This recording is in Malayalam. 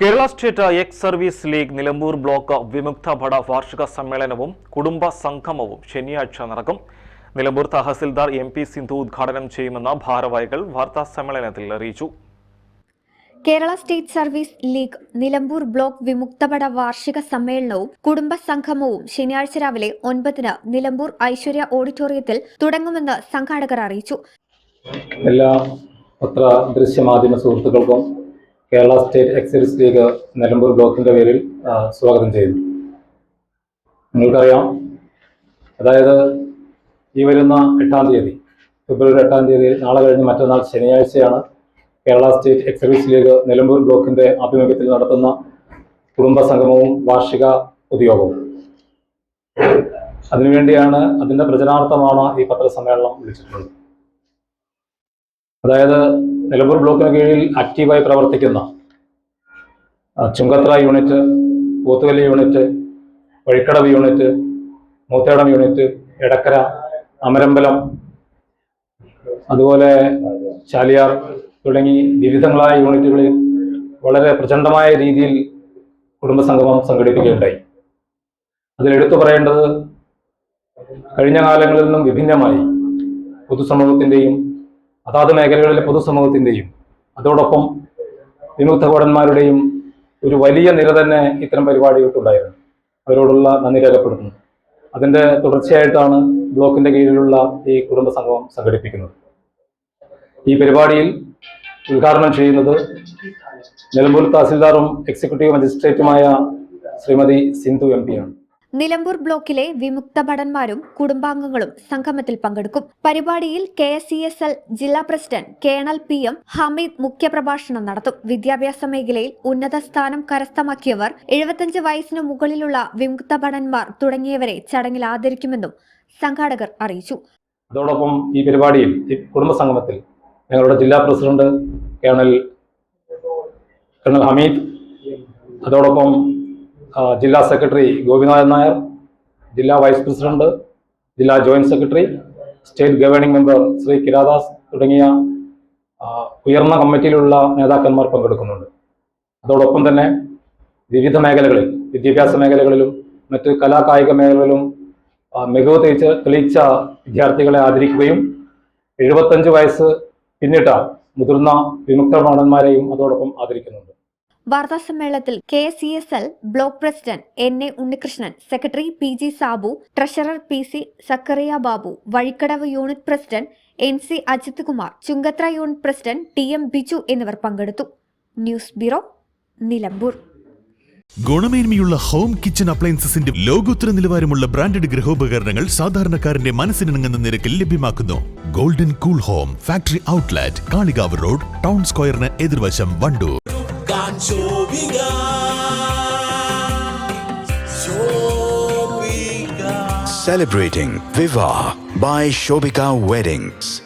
Kerala state ex service league Nilambur block വിമുക്ത ഭട വാർഷിക സമ്മേളനവും കുടുംബ സംഗമവും ശനിയാഴ്ച നടക്കും. നിലമ്പൂർ തഹസിൽദാർ എം പി സിന്ധു ഉദ്ഘാടനം ചെയ്യുമെന്ന് ഭാരവാഹികൾ വാർത്താ സമ്മേളനത്തിൽ അറിയിച്ചു. Kerala state service league Nilambur block വിമുക്തപട വാർഷിക സമ്മേളനവും കുടുംബ സംഗമവും ശനിയാഴ്ച രാവിലെ ഒൻപതിന് നിലമ്പൂർ ഐശ്വര്യ ഓഡിറ്റോറിയത്തിൽ തുടങ്ങുമെന്ന് സംഘാടകർ അറിയിച്ചു. എല്ലാ പത്ര ദൃശ്യമാധ്യമ സുഹൃത്തുക്കൾക്കും Kerala state excise league Nilambur ബ്ലോക്കിന്റെ പേരിൽ സ്വാഗതം ചെയ്യുന്നു. നിങ്ങൾക്കറിയാം അതായത് ഈ വരുന്ന എട്ടാം തീയതി ഫെബ്രുവരി എട്ടാം തീയതി നാളെ കഴിഞ്ഞ് മറ്റന്നാൾ ശനിയാഴ്ചയാണ് Kerala state excise league Nilambur ബ്ലോക്കിന്റെ ആഭിമുഖ്യത്തിൽ നടത്തുന്ന കുടുംബ സംഗമവും വാർഷിക ഉദ്യോഗവും. അതിനുവേണ്ടിയാണ് അതിന്റെ പ്രചരണാർത്ഥമാണ് ഈ പത്രസമ്മേളനം വിളിച്ചിട്ടുള്ളത്. അതായത് നിലമ്പൂർ ബ്ലോക്കിന് കീഴിൽ ആക്റ്റീവായി പ്രവർത്തിക്കുന്ന Chungathara unit Pothukallu unit Vazhikkadavu unit Moothedam unit Edakkara Amarambalam അതുപോലെ ചാലിയാർ തുടങ്ങി വിവിധങ്ങളായ യൂണിറ്റുകളിൽ വളരെ പ്രചണ്ഡമായ രീതിയിൽ കുടുംബസംഗമം സംഘടിപ്പിക്കുകയുണ്ടായി. അതിലെടുത്തു പറയേണ്ടത് കഴിഞ്ഞ കാലങ്ങളിൽ നിന്നും വിഭിന്നമായി പൊതുസമൂഹത്തിന്റെയും അതാത് മേഖലകളിലെ പൊതുസമൂഹത്തിന്റെയും അതോടൊപ്പം വിമുക്ത കോടന്മാരുടെയും ഒരു വലിയ നിര തന്നെ ഇത്തരം പരിപാടികൾക്കുണ്ടായിരുന്നു. അവരോടുള്ള നന്ദി രേഖപ്പെടുത്തുന്നു. അതിന്റെ തുടർച്ചയായിട്ടാണ് ബ്ലോക്കിന്റെ കീഴിലുള്ള ഈ കുടുംബ സംഗമം സംഘടിപ്പിക്കുന്നത്. ഈ പരിപാടിയിൽ ഉദ്ഘാടനം ചെയ്യുന്നത് നിലമ്പൂർ തഹസിൽദാറും എക്സിക്യൂട്ടീവ് മജിസ്ട്രേറ്റുമായ ശ്രീമതി സിന്ധു എം പിയാണ് നിലമ്പൂർ ബ്ലോക്കിലെ വിമുക്ത ഭടന്മാരും കുടുംബാംഗങ്ങളും സംഗമത്തിൽ പങ്കെടുക്കും. പരിപാടിയിൽ കെ ജില്ലാ president colonel P M Hameed മുഖ്യപ്രഭാഷണം നടത്തും. വിദ്യാഭ്യാസ മേഖലയിൽ ഉന്നത സ്ഥാനം കരസ്ഥമാക്കിയവർ എഴുപത്തഞ്ച് വയസ്സിനു മുകളിലുള്ള വിമുക്ത ഭടന്മാർ തുടങ്ങിയവരെ ചടങ്ങിൽ ആദരിക്കുമെന്നും സംഘാടകർ അറിയിച്ചു. അതോടൊപ്പം ഈ പരിപാടിയിൽ ഈ കുടുംബ സംഗമത്തിൽ ഞങ്ങളുടെ ജില്ലാ പ്രസിഡന്റ് കേണൽ കേണൽ ഹമീദ് അതോടൊപ്പം ജില്ലാ സെക്രട്ടറി ഗോപിനാഥൻ നായർ ജില്ലാ വൈസ് പ്രസിഡന്റ് ജില്ലാ joint secretary state governing member Shri Kiradas തുടങ്ങിയ ഉയർന്ന കമ്മിറ്റിയിലുള്ള നേതാക്കന്മാർ പങ്കെടുക്കുന്നുണ്ട്. അതോടൊപ്പം തന്നെ വിവിധ മേഖലകളിൽ വിദ്യാഭ്യാസ മേഖലകളിലും മറ്റ് കലാകായിക മേഖലകളിലും മികവ് തെളിയിച്ച തെളിയിച്ച വിദ്യാർത്ഥികളെ ആദരിക്കുകയും എഴുപത്തഞ്ച് വയസ്സ് പിന്നിട്ട മുതിർന്ന വിമുക്ത ഭടന്മാരെയും അതോടൊപ്പം ആദരിക്കുന്നുണ്ട്. വാർത്താ സമ്മേളനത്തിൽ K C S L block president N A Unnikrishnan secretary P G Sabu treasurer P C Zacharia Babu Vazhikkadavu unit president N C Ajith Kumar Chungathara unit president T M Biju എന്നിവർ പങ്കെടുത്തു. News bureau Nilambur. ഗുണമേന്മയുള്ള ഹോം കിച്ചൺ അപ്ലയൻസസിന്റെ ലോകോത്തര നിലവാരമുള്ള ബ്രാൻഡഡ് ഗൃഹോപകരണങ്ങൾ സാധാരണക്കാരന്റെ മനസ്സിനിണങ്ങുന്ന നിരക്കിൽ ലഭ്യമാക്കുന്നു. Golden cool home factory outlet Kalikavu road town സ്ക്വയറിന് എതിർവശം Wandoor. Shobika. Shobika. Celebrating Viva by Shobika Weddings.